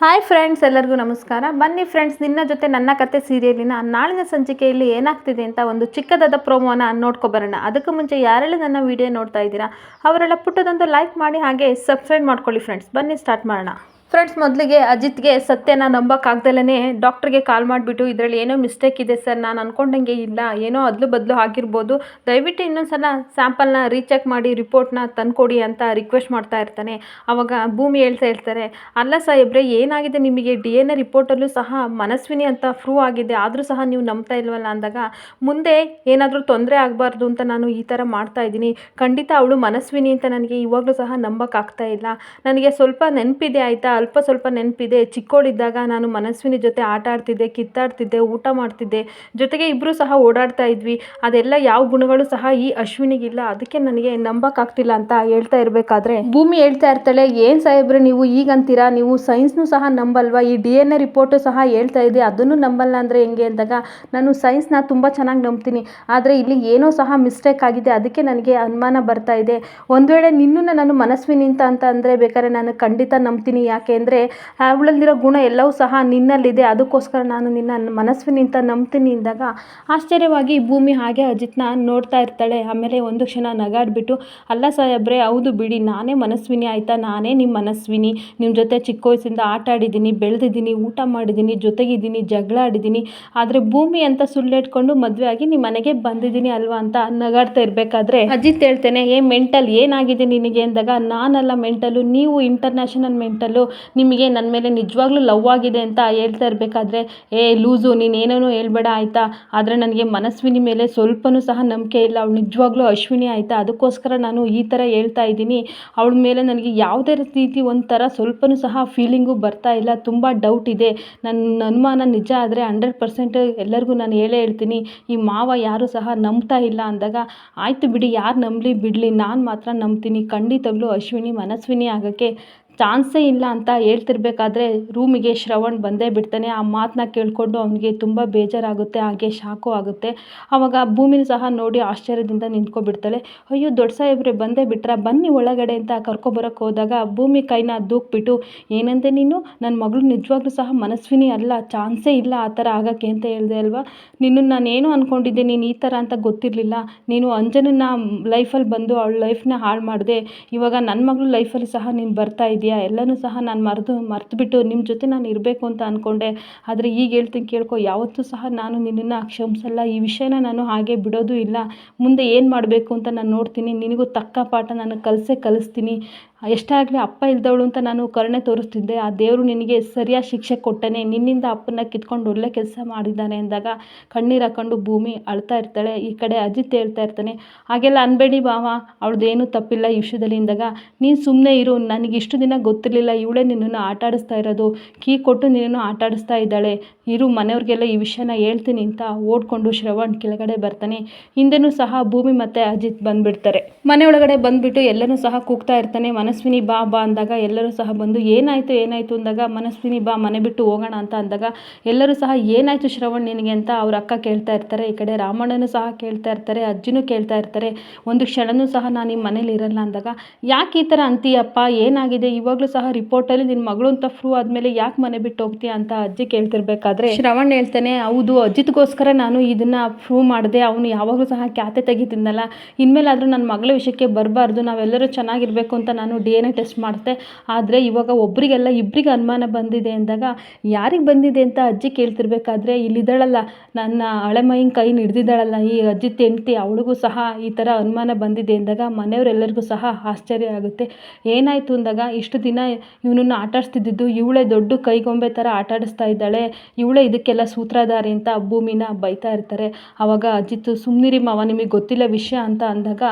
Hi friends ಎಲ್ಲರಿಗೂ ನಮಸ್ಕಾರ. ಬನ್ನಿ ಫ್ರೆಂಡ್ಸ್ ನಿನ್ನ ಜೊತೆ ನನ್ನ ಕತೆ ಸೀರಿಯಲಿನ ನಾಳಿನ ಸಂಚಿಕೆಯಲ್ಲಿ ಏನಾಗ್ತಿದೆ ಅಂತ ಒಂದು ಚಿಕ್ಕದಾದ ಪ್ರೋಮೋನ ನೋಡ್ಕೊಬರೋಣ ಅದಕ್ಕೂ ಮುಂಚೆ ಯಾರೆಲ್ಲ ನನ್ನ ವಿಡಿಯೋ ನೋಡ್ತಾ ಇದ್ದೀರಾ, ಅವರೆಲ್ಲ ಪುಟ್ಟದೊಂದು ಲೈಕ್ ಮಾಡಿ ಹಾಗೆ ಸಬ್ಸ್ಕ್ರೈಬ್ ಮಾಡ್ಕೊಳ್ಳಿ ಫ್ರೆಂಡ್ಸ್ ಬನ್ನಿ ಸ್ಟಾರ್ಟ್ ಮಾಡೋಣ. ಫ್ರೆಂಡ್ಸ್, ಮೊದಲಿಗೆ ಅಜಿತ್ಗೆ ಸತ್ಯನ ನಂಬೋಕ್ಕಾಗ್ದಲೇ ಡಾಕ್ಟ್ರಿಗೆ ಕಾಲ್ ಮಾಡಿಬಿಟ್ಟು, ಇದರಲ್ಲಿ ಏನೋ ಮಿಸ್ಟೇಕ್ ಇದೆ ಸರ್, ನಾನು ಅಂದ್ಕೊಂಡಂಗೆ ಇಲ್ಲ, ಏನೋ ಅದಲು ಬದಲು ಆಗಿರ್ಬೋದು. ದಯವಿಟ್ಟು ಇನ್ನೊಂದು ಸಲ ಸ್ಯಾಂಪಲ್ನ ರೀಚೆಕ್ ಮಾಡಿ ರಿಪೋರ್ಟ್ನ ತಂದುಕೊಡಿ ಅಂತ ರಿಕ್ವೆಸ್ಟ್ ಮಾಡ್ತಾ ಇರ್ತಾನೆ. ಅವಾಗ ಭೂಮಿ ಹೇಳ್ತಾ ಇರ್ತಾರೆ, ಅಲ್ಲ ಸಾಹೇಬ್ರೆ ಏನಾಗಿದೆ ನಿಮಗೆ? ಡಿ ಎನ್ ಎ ರಿಪೋರ್ಟಲ್ಲೂ ಸಹ ಮನಸ್ವಿನಿ ಅಂತ ಪ್ರೂವ್ ಆಗಿದೆ, ಆದರೂ ಸಹ ನೀವು ನಂಬ್ತಾ ಇಲ್ವಲ್ಲ? ಅಂದಾಗ, ಮುಂದೆ ಏನಾದರೂ ತೊಂದರೆ ಆಗಬಾರ್ದು ಅಂತ ನಾನು ಈ ಥರ ಮಾಡ್ತಾ ಇದ್ದೀನಿ. ಖಂಡಿತ ಅವಳು ಮನಸ್ವಿನಿ ಅಂತ ನನಗೆ ಇವಾಗಲೂ ಸಹ ನಂಬೋಕ್ಕಾಗ್ತಾ ಇಲ್ಲ. ನನಗೆ ಸ್ವಲ್ಪ ನೆನಪಿದೆ, ಆಯಿತಾ? ಅಲ್ಪ ಸ್ವಲ್ಪ ನೆನಪಿದೆ. ಚಿಕ್ಕೋಳಿದ್ದಾಗ ನಾನು ಮನಸ್ವಿನಿ ಜೊತೆ ಆಟ ಆಡ್ತಿದ್ದೆ, ಕಿತ್ತಾಡ್ತಿದ್ದೆ, ಊಟ ಮಾಡ್ತಿದ್ದೆ. ಜೊತೆಗೆ ಇಬ್ಬರು ಸಹ ಓಡಾಡ್ತಾ ಇದ್ವಿ. ಅದೆಲ್ಲ ಯಾವ ಗುಣಗಳು ಸಹ ಈ ಅಶ್ವಿನಿಗಿಲ್ಲ ಅದಕ್ಕೆ ನನಗೆ ನಂಬಕ್ಕಾಗ್ತಿಲ್ಲ ಅಂತ ಹೇಳ್ತಾ ಇರಬೇಕಾದ್ರೆ. ಭೂಮಿ ಹೇಳ್ತಾ ಇರ್ತಾಳೆ, ಏನು ಸಾಹೇಬ್ರೆ ನೀವು ಈಗ ಅಂತೀರಾ ನೀವು ಸೈನ್ಸ್ನೂ ಸಹ ನಂಬಲ್ವಾ? ಈ ಡಿ ಎನ್ ಎ ರಿಪೋರ್ಟು ಸಹ ಹೇಳ್ತಾ ಇದೆ. ಅದನ್ನು ನಂಬಲ್ಲ ಅಂದರೆ ಹೆಂಗೆ? ಅಂದಾಗ, ನಾನು ಸೈನ್ಸ್ನ ತುಂಬ ಚೆನ್ನಾಗಿ ನಂಬ್ತೀನಿ. ಆದರೆ ಇಲ್ಲಿ ಏನೋ ಸಹ ಮಿಸ್ಟೇಕ್ ಆಗಿದೆ. ಅದಕ್ಕೆ ನನಗೆ ಅನುಮಾನ ಬರ್ತಾ ಇದೆ. ಒಂದು ವೇಳೆ ನಿನ್ನನ್ನು ನಾನು ಮನಸ್ವಿನಿ ಅಂತ ಅಂತ ಅಂದರೆ ಬೇಕಾದ್ರೆ ನಾನು ಖಂಡಿತ ನಂಬ್ತೀನಿ. ಯಾಕೆ ಅಂದರೆ ಅವಳಲ್ಲಿರೋ ಗುಣ ಎಲ್ಲವೂ ಸಹ ನಿನ್ನಲ್ಲಿದೆ. ಅದಕ್ಕೋಸ್ಕರ ನಾನು ನಿನ್ನ ಮನಸ್ವಿನಿ ಅಂತ ನಂಬ್ತೀನಿ ಅಂದಾಗ ಆಶ್ಚರ್ಯವಾಗಿ ಭೂಮಿ ಹಾಗೆ ಅಜಿತ್ನ ನೋಡ್ತಾ ಇರ್ತಾಳೆ. ಆಮೇಲೆ ಒಂದು ಕ್ಷಣ ನಗಾಡ್ಬಿಟ್ಟು, ಅಲ್ಲ ಸಾಹೇಬ್ರೆ, ಹೌದು ಬಿಡಿ. ನಾನೇ ಮನಸ್ವಿನಿ ಆಯಿತಾ? ನಾನೇ ನಿಮ್ಮ ಮನಸ್ವಿನಿ. ನಿಮ್ಮ ಜೊತೆ ಚಿಕ್ಕ ವಯಸ್ಸಿಂದ ಆಟ ಆಡಿದ್ದೀನಿ, ಬೆಳೆದಿದ್ದೀನಿ, ಊಟ ಮಾಡಿದ್ದೀನಿ, ಜೊತೆಗಿದ್ದೀನಿ, ಜಗಳ ಆಡಿದ್ದೀನಿ. ಆದರೆ ಭೂಮಿ ಅಂತ ಸುಳ್ಳಿಟ್ಕೊಂಡು ಮದುವೆ ಆಗಿ ನಿಮ್ಮ ಮನೆಗೆ ಬಂದಿದ್ದೀನಿ ಅಲ್ವಾ ಅಂತ ನಗಾಡ್ತಾ ಇರಬೇಕಾದ್ರೆ ಅಜಿತ್ ಹೇಳ್ತೇನೆ, ಏ, ಮೆಂಟಲ್ ಏನಾಗಿದೆ ನಿನಗೆ? ಅಂದಾಗ, ನಾನಲ್ಲ ಮೆಂಟಲು, ನೀವು ಇಂಟರ್ನ್ಯಾಷನಲ್ ಮೆಂಟಲು. ನಿಮಗೆ ನನ್ನ ಮೇಲೆ ನಿಜವಾಗ್ಲೂ ಲವ್ ಆಗಿದೆ ಅಂತ ಹೇಳ್ತಾ ಇರಬೇಕಾದ್ರೆ, ಏ, ಲೂಸು ನೀನೇನೂ ಹೇಳ್ಬೇಡ, ಆಯಿತಾ? ಆದರೆ ನನಗೆ ಮನಸ್ವಿನಿ ಮೇಲೆ ಸ್ವಲ್ಪನೂ ಸಹ ನಂಬಿಕೆ ಇಲ್ಲ. ಅವಳು ನಿಜವಾಗ್ಲೂ ಅಶ್ವಿನಿ ಆಯಿತಾ? ಅದಕ್ಕೋಸ್ಕರ ನಾನು ಈ ಥರ ಹೇಳ್ತಾ ಇದ್ದೀನಿ. ಅವಳ ಮೇಲೆ ನನಗೆ ಯಾವುದೇ ರೀತಿ ಒಂಥರ ಸ್ವಲ್ಪನೂ ಸಹ ಫೀಲಿಂಗು ಬರ್ತಾ ಇಲ್ಲ. ತುಂಬ ಡೌಟ್ ಇದೆ. ನನ್ನ ಅನುಮಾನ ನಿಜ ಆದರೆ ಹಂಡ್ರೆಡ್ ಪರ್ಸೆಂಟ್ ಎಲ್ಲರಿಗೂ ನಾನು ಹೇಳೇ ಹೇಳ್ತೀನಿ. ಈ ಮಾವ ಯಾರೂ ಸಹ ನಂಬ್ತಾ ಇಲ್ಲ ಅಂದಾಗ, ಆಯಿತು ಬಿಡಿ, ಯಾರು ನಂಬಲಿ ಬಿಡಲಿ. ನಾನು ಮಾತ್ರ ನಂಬ್ತೀನಿ. ಖಂಡಿತವಾಗ್ಲೂ ಅಶ್ವಿನಿ ಮನಸ್ವಿನಿ ಆಗೋಕ್ಕೆ ಚಾನ್ಸೇ ಇಲ್ಲ ಅಂತ ಹೇಳ್ತಿರ್ಬೇಕಾದ್ರೆ ರೂಮಿಗೆ ಶ್ರವಣ್ ಬಂದೇ ಬಿಡ್ತಾನೆ. ಆ ಮಾತನ್ನ ಕೇಳಿಕೊಂಡು ಅವನಿಗೆ ತುಂಬ ಬೇಜಾರಾಗುತ್ತೆ, ಹಾಗೆ ಶಾಕು ಆಗುತ್ತೆ. ಆವಾಗ ಭೂಮಿನೂ ಸಹ ನೋಡಿ ಆಶ್ಚರ್ಯದಿಂದ ನಿಂತ್ಕೊಬಿಡ್ತಾಳೆ. ಅಯ್ಯೋ ದೊಡ್ಡ ಸಾಹೇಬ್ರೆ ಬಂದೇ ಬಿಟ್ರಾ? ಬನ್ನಿ ಒಳಗಡೆ ಅಂತ ಕರ್ಕೊಬರೋಕ್ಕೆ ಹೋದಾಗ ಭೂಮಿ ಕೈನ ದೂಕ್ಬಿಟ್ಟು, ಏನಂದೆ ನೀನು? ನನ್ನ ಮಗಳು ನಿಜವಾಗ್ಲೂ ಸಹ ಮನಸ್ವಿನಿ ಅಲ್ಲ, ಚಾನ್ಸೇ ಇಲ್ಲ ಆ ಥರ ಆಗೋಕ್ಕೆ ಅಂತ ಹೇಳಿದೆ ಅಲ್ವಾ? ನಿನ್ನನ್ನು ನಾನೇನು ಅಂದ್ಕೊಂಡಿದ್ದೆ ನೀನು ಈ ಥರ ಅಂತ ಗೊತ್ತಿರಲಿಲ್ಲ. ನೀನು ಅಂಜನನ್ನ ಲೈಫಲ್ಲಿ ಬಂದು ಅವಳ ಲೈಫ್ನ ಹಾಳು ಮಾಡಿದೆ. ಇವಾಗ ನನ್ನ ಮಗಳು ಲೈಫಲ್ಲಿ ಸಹ ನೀನು ಬರ್ತಾ ಇದೆಯಾ? ಎಲ್ಲನೂ ಸಹ ನಾನು ಮರೆತು ಮರೆತುಬಿಟ್ಟು ನಿಮ್ಮ ಜೊತೆ ನಾನು ಇರಬೇಕು ಅಂತ ಅಂದ್ಕೊಂಡೆ ಆದರೆ ಈಗ ಹೇಳ್ತೀನಿ ಕೇಳ್ಕೊ, ಯಾವತ್ತೂ ಸಹ ನಾನು ನಿನ್ನನ್ನು ಕ್ಷಮಿಸಲ್ಲ. ಈ ವಿಷಯನ ನಾನು ಹಾಗೆ ಬಿಡೋದು ಇಲ್ಲ. ಮುಂದೆ ಏನು ಮಾಡಬೇಕು ಅಂತ ನಾನು ನೋಡ್ತೀನಿ. ನಿನಗೂ ತಕ್ಕ ಪಾಠ ನಾನು ಕಲಿಸೇ ಕಲಿಸ್ತೀನಿ. ಎಷ್ಟೇ ಆಗಲಿ ಅಪ್ಪ ಇಲ್ದವಳು ಅಂತ ನಾನು ಕರುಣೆ ತೋರಿಸ್ತಿದ್ದೆ. ಆ ದೇವರು ನಿನಗೆ ಸರಿಯಾದ ಶಿಕ್ಷೆ ಕೊಟ್ಟನೆ. ನಿನ್ನಿಂದ ಅಪ್ಪನ ಕಿತ್ಕೊಂಡು ಒಳ್ಳೆ ಕೆಲಸ ಮಾಡಿದ್ದಾನೆ ಅಂದಾಗ ಕಣ್ಣೀರು ಹಾಕೊಂಡು ಭೂಮಿ ಅಳ್ತಾ ಇರ್ತಾಳೆ, ಈ ಕಡೆ ಅಜಿತ್ ಹೇಳ್ತಾ ಇರ್ತಾನೆ, ಹಾಗೆಲ್ಲ ಅನ್ಬೇಡಿ ಭಾವ, ಅವಳದೇನು ತಪ್ಪಿಲ್ಲ ಈ ವಿಷಯದಲ್ಲಿ ಅಂದಾಗ, ನೀನು ಸುಮ್ಮನೆ ಇರು, ನನಗೆ ಇಷ್ಟು ದಿನ ಗೊತ್ತಿರಲಿಲ್ಲ, ಇವಳೇ ನಿನ್ನನ್ನು ಆಟ ಆಡಿಸ್ತಾ ಇರೋದು, ಕೀ ಕೊಟ್ಟು ನಿನ್ನನ್ನು ಆಟ ಆಡಿಸ್ತಾ ಇದ್ದಾಳೆ, ಇರು, ಮನೆಯವ್ರಿಗೆಲ್ಲ ಈ ವಿಷಯನ ಹೇಳ್ತೀನಿ ಅಂತ ಓಡ್ಕೊಂಡು ಶ್ರವಣ್ ಕೆಳಗಡೆ ಬರ್ತಾನೆ. ಹಿಂದೆನೂ ಸಹ ಭೂಮಿ ಮತ್ತು ಅಜಿತ್ ಬಂದುಬಿಡ್ತಾರೆ. ಮನೆ ಒಳಗಡೆ ಬಂದುಬಿಟ್ಟು ಎಲ್ಲನೂ ಸಹ ಕೂಗ್ತಾ ಇರ್ತಾನೆ ಮನಸ್ವಿನಿ ಬಾ ಬಾ ಅಂದಾಗ ಎಲ್ಲರೂ ಸಹ ಬಂದು, ಏನಾಯಿತು ಏನಾಯಿತು? ಅಂದಾಗ, ಮನಸ್ವಿನಿ ಬಾ, ಮನೆ ಬಿಟ್ಟು ಹೋಗೋಣ ಅಂತ ಅಂದಾಗ ಎಲ್ಲರೂ ಸಹ, ಏನಾಯಿತು ಶ್ರವಣ್ ನಿನಗೆ? ಅಂತ ಅವ್ರ ಅಕ್ಕ ಕೇಳ್ತಾ ಇರ್ತಾರೆ. ಈ ಕಡೆ ರಾಮಣ್ಣನೂ ಸಹ ಕೇಳ್ತಾ ಇರ್ತಾರೆ, ಅಜ್ಜಿನೂ ಕೇಳ್ತಾ ಇರ್ತಾರೆ. ಒಂದು ಕ್ಷಣನೂ ಸಹ ನಾನು ನಿಮ್ಮ ಮನೇಲಿ ಇರಲ್ಲ ಅಂದಾಗ, ಯಾಕೆ ಈ ಥರ ಅಂತೀಯಪ್ಪ? ಏನಾಗಿದೆ? ಇವಾಗಲೂ ಸಹ ರಿಪೋರ್ಟಲ್ಲಿ ನಿನ್ನ ಮಗಳು ಅಂತ ಫ್ರೂ ಆದಮೇಲೆ ಯಾಕೆ ಮನೆ ಬಿಟ್ಟು ಹೋಗ್ತೀಯ? ಅಂತ ಅಜ್ಜಿ ಕೇಳ್ತಿರ್ಬೇಕಾದ್ರೆ ಶ್ರವಣ್ ಹೇಳ್ತಾನೆ, ಹೌದು ಅಜ್ಜಿತ್ಗೋಸ್ಕರ ನಾನು ಇದನ್ನು ಪ್ರೂವ್ ಮಾಡಿದೆ. ಅವನು ಯಾವಾಗಲೂ ಸಹ ಖ್ಯಾತೆ ತೆಗಿತಿದ್ನಲ್ಲ. ಇನ್ಮೇಲಾದರೂ ನನ್ನ ಮಗಳ ವಿಷಯಕ್ಕೆ ಬರಬಾರ್ದು. ನಾವೆಲ್ಲರೂ ಚೆನ್ನಾಗಿರಬೇಕು ಅಂತ ನಾನು ಡಿ ಎನ್ ಎ ಟೆಸ್ಟ್ ಮಾಡುತ್ತೆ. ಆದರೆ ಇವಾಗ ಒಬ್ಬರಿಗೆಲ್ಲ ಇಬ್ಬರಿಗೆ ಅನುಮಾನ ಬಂದಿದೆ ಅಂದಾಗ ಯಾರಿಗೆ ಬಂದಿದೆ ಅಂತ ಅಜ್ಜಿ ಕೇಳ್ತಿರ್ಬೇಕಾದ್ರೆ ಇಲ್ಲಿದ್ದಾಳಲ್ಲ, ನನ್ನ ಹಳೆ ಮೈನ ಕೈ ಹಿಡ್ದಿದ್ದಾಳಲ್ಲ, ಈ ಅಜ್ಜಿ ಹೆಂಡ್ತಿ ಅವಳಿಗೂ ಸಹ ಈ ಥರ ಅನುಮಾನ ಬಂದಿದೆ ಅಂದಾಗ ಮನೆಯವರೆಲ್ಲರಿಗೂ ಸಹ ಆಶ್ಚರ್ಯ ಆಗುತ್ತೆ. ಏನಾಯಿತು ಅಂದಾಗ ಇಷ್ಟು ದಿನ ಇವನನ್ನು ಆಟಾಡಿಸ್ತಿದ್ದು ಆಡಿಸ್ತಿದ್ದಿದ್ದು ಇವಳೇ ದೊಡ್ಡ ಕೈಗೊಂಬೆ ಥರ ಆಟಾಡಿಸ್ತಾ ಇದ್ದಾಳೆ, ಇವಳೇ ಇದಕ್ಕೆಲ್ಲ ಸೂತ್ರಧಾರಿ ಅಂತ ಭೂಮಿನ ಬೈತಾ ಇರ್ತಾರೆ. ಆವಾಗ ಅಜಿತ್ ಸುಮ್ಮನಿರಿ ಮಾವ, ನಿಮಗೆ ಗೊತ್ತಿಲ್ಲ ವಿಷಯ ಅಂತ ಅಂದಾಗ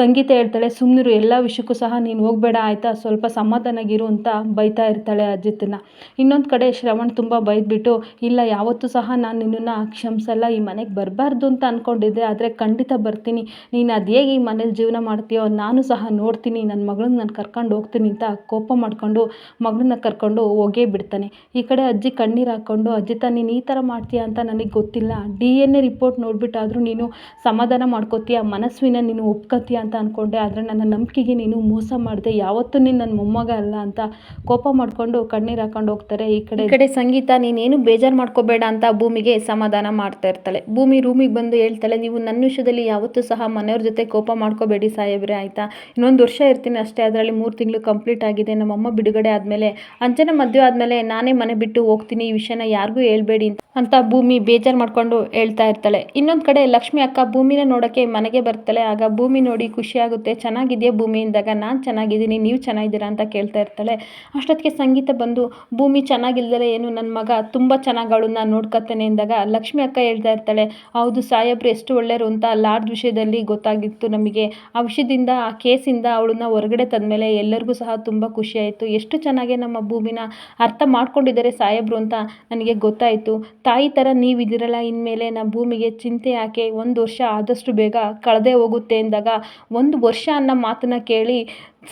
ಸಂಗೀತ ಹೇಳ್ತಾಳೆ, ಸುಮ್ನಿರು, ಎಲ್ಲ ವಿಷಯಕ್ಕೂ ಸಹ ನೀನು ಹೋಗಬೇಡ ಆಯಿತಾ? ಸ್ವಲ್ಪ ಸಮಾಧಾನಾಗಿರು ಅಂತ ಬೈತಾ ಇರ್ತಾಳೆ ಅಜಿತನ್ನ ಇನ್ನೊಂದು ಕಡೆ ಶ್ರವಣ್ ತುಂಬ ಬೈದ್ಬಿಟ್ಟು, ಇಲ್ಲ, ಯಾವತ್ತೂ ಸಹ ನಾನು ನಿನ್ನನ್ನು ಕ್ಷಮಿಸಲ್ಲ, ಈ ಮನೆಗೆ ಬರಬಾರ್ದು ಅಂತ ಅಂದ್ಕೊಂಡಿದ್ದೆ ಆದರೆ ಖಂಡಿತ ಬರ್ತೀನಿ. ನೀನು ಅದು ಹೇಗೆ ಈ ಮನೇಲಿ ಜೀವನ ಮಾಡ್ತೀಯೋ, ನಾನು ಸಹ ನೋಡ್ತೀನಿ. ನನ್ನ ಮಗಳನ್ನ ನಾನು ಕರ್ಕೊಂಡು ಹೋಗ್ತೀನಿ ಅಂತ ಕೋಪ ಮಾಡಿಕೊಂಡು, ಮಗಳನ್ನ ಕರ್ಕೊಂಡು ಹೋಗೇ ಬಿಡ್ತಾನೆ. ಈ ಕಡೆ ಅಜ್ಜಿ ಕಣ್ಣೀರು ಹಾಕ್ಕೊಂಡು ಅಜ್ಜಿತ ನೀನು ಈ ಥರ ಮಾಡ್ತೀಯ ಅಂತ ನನಗೆ ಗೊತ್ತಿಲ್ಲ. ಡಿ ಎನ್ ಎ ರಿಪೋರ್ಟ್ ನೋಡಿಬಿಟ್ಟಾದರೂ ನೀನು ಸಮಾಧಾನ ಮಾಡ್ಕೋತೀಯ, ಮನಸ್ವಿನ ನೀನು ಒಪ್ಕೋತೀಯ ಅಂತ ಅಂದ್ಕೊಂಡೆ ಆದರೆ ನನ್ನ ನಂಬಿಕೆಗೆ ನೀನು ಮೋಸ ಮಾಡಿದೆ ಯಾವತ್ತೂ ನೀನು ನನ್ನ ಮೊಮ್ಮಗ ಅಲ್ಲ ಅಂತ ಕೋಪ ಮಾಡಿಕೊಂಡು ಕಣ್ಣೀರು ಹಾಕೊಂಡು ಹೋಗ್ತಾರೆ. ಈ ಕಡೆ ಕಡೆ ಸಂಗೀತ, ನೀನೇನು ಬೇಜಾರು ಮಾಡ್ಕೋಬೇಡ ಅಂತ ಭೂಮಿಗೆ ಸಮಾಧಾನ ಮಾಡ್ತಾ ಇರ್ತಾಳೆ. ಭೂಮಿ ರೂಮಿಗೆ ಬಂದು ಹೇಳ್ತಾಳೆ, ನೀವು ನನ್ನ ವಿಷಯದಲ್ಲಿ ಯಾವತ್ತೂ ಸಹ ಮನೆಯವ್ರ ಜೊತೆ ಕೋಪ ಮಾಡ್ಕೋಬೇಡಿ ಸಾಹೇಬ್ರೆ, ಆಯಿತಾ? ಇನ್ನೊಂದು ವರ್ಷ ಇರ್ತೀನಿ ಅಷ್ಟೇ, ಅದರಲ್ಲಿ ಮೂರು ತಿಂಗಳು ಕಂಪ್ಲೀಟ್ ಆಗಿದೆ. ನಮ್ಮಮ್ಮ ಬಿಡುಗಡೆ ಆದಮೇಲೆ ಅಂಚನ ಮದುವೆ ಆದಮೇಲೆ ನಾನೇ ಮನೆ ಬಿಟ್ಟು ಹೋಗ್ತೀನಿ, ಈ ವಿಷಯನ ಯಾರಿಗೂ ಹೇಳ್ಬೇಡಿ ಅಂತ ಅಂತ ಭೂಮಿ ಬೇಜಾರು ಮಾಡ್ಕೊಂಡು ಹೇಳ್ತಾ ಇರ್ತಾಳೆ. ಇನ್ನೊಂದು ಕಡೆ ಲಕ್ಷ್ಮಿ ಅಕ್ಕ ಭೂಮಿನ ನೋಡೋಕ್ಕೆ ಮನೆಗೆ ಬರ್ತಾಳೆ. ಆಗ ಭೂಮಿ ನೋಡಿ ಖುಷಿ ಆಗುತ್ತೆ, ಚೆನ್ನಾಗಿದೆಯಾ ಭೂಮಿ? ಅಂದಾಗ, ನಾನು ಚೆನ್ನಾಗಿದ್ದೀನಿ ನೀವು ಚೆನ್ನಾಗಿದ್ದೀರಾ ಅಂತ ಕೇಳ್ತಾ ಇರ್ತಾಳೆ. ಅಷ್ಟೊತ್ತಿಗೆ ಸಂಗೀತ ಬಂದು, ಭೂಮಿ ಚೆನ್ನಾಗಿಲ್ದಲೆ ಏನು ನನ್ನ ಮಗ ತುಂಬ ಚೆನ್ನಾಗಿ ನಾನು ನೋಡ್ಕೊತೇನೆ ಅಂದಾಗ ಲಕ್ಷ್ಮಿ ಅಕ್ಕ ಹೇಳ್ತಾ ಇರ್ತಾಳೆ, ಹೌದು ಸಾಹೇಬ್ರು, ಎಷ್ಟು ಒಳ್ಳೆಯರು ಅಂತ ಲಾರ್ಡ್ ವಿಷಯದಲ್ಲಿ ಗೊತ್ತಾಗಿತ್ತು ನಮಗೆ. ಆ ವಿಷಯದಿಂದ ಆ ಕೇಸಿಂದ ಅವಳನ್ನ ಹೊರಗಡೆ ತಂದಮೇಲೆ ಎಲ್ಲರಿಗೂ ಸಹ ತುಂಬ ಖುಷಿ ಆಯಿತು. ಎಷ್ಟು ಚೆನ್ನಾಗಿ ನಮ್ಮ ಭೂಮಿನ ಅರ್ಥ ಮಾಡ್ಕೊಂಡಿದ್ದಾರೆ ಸಾಹೇಬ್ರು ಅಂತ ನನಗೆ ಗೊತ್ತಾಯಿತು. ತಾಯಿ ಥರ ನೀವಿದ್ದೀರಲ್ಲ ಇನ್ಮೇಲೆ ನಮ್ಮ ಭೂಮಿಗೆ ಚಿಂತೆ ಯಾಕೆ? ಒಂದು ವರ್ಷ ಆದಷ್ಟು ಬೇಗ ಕಳೆದೇ ಹೋಗುತ್ತೆ ಅಂದಾಗ ಒಂದು ವರ್ಷ ಅನ್ನೋ ಮಾತನ್ನ ಕೇಳಿ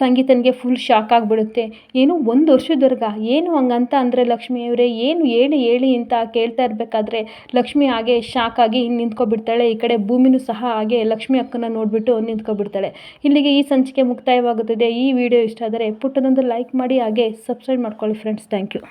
ಸಂಗೀತನಿಗೆ ಫುಲ್ ಶಾಕ್ ಆಗಿಬಿಡುತ್ತೆ. ಏನು ಒಂದು ವರ್ಷದವರೆಗ ಏನು ಹಂಗಂತ ಅಂದರೆ ಲಕ್ಷ್ಮಿಯವರೇ ಏನು ಹೇಳಿ ಹೇಳಿ ಅಂತ ಕೇಳ್ತಾ ಇರಬೇಕಾದ್ರೆ ಲಕ್ಷ್ಮಿ ಹಾಗೆ ಶಾಕ್ ಆಗಿ ನಿಂತ್ಕೊಬಿಡ್ತಾಳೆ. ಈ ಕಡೆ ಭೂಮಿನೂ ಸಹ ಹಾಗೆ ಲಕ್ಷ್ಮಿ ಅಕ್ಕನ ನೋಡಿಬಿಟ್ಟು ನಿಂತ್ಕೊಬಿಡ್ತಾಳೆ. ಇಲ್ಲಿಗೆ ಈ ಸಂಚಿಕೆ ಮುಕ್ತಾಯವಾಗುತ್ತದೆ. ಈ ವಿಡಿಯೋ ಇಷ್ಟ ಆದರೆ ಪುಟ್ಟದೊಂದು ಲೈಕ್ ಮಾಡಿ, ಹಾಗೆ ಸಬ್ಸ್ಕ್ರೈಬ್ ಮಾಡ್ಕೊಳ್ಳಿ ಫ್ರೆಂಡ್ಸ್ ಥ್ಯಾಂಕ್ ಯು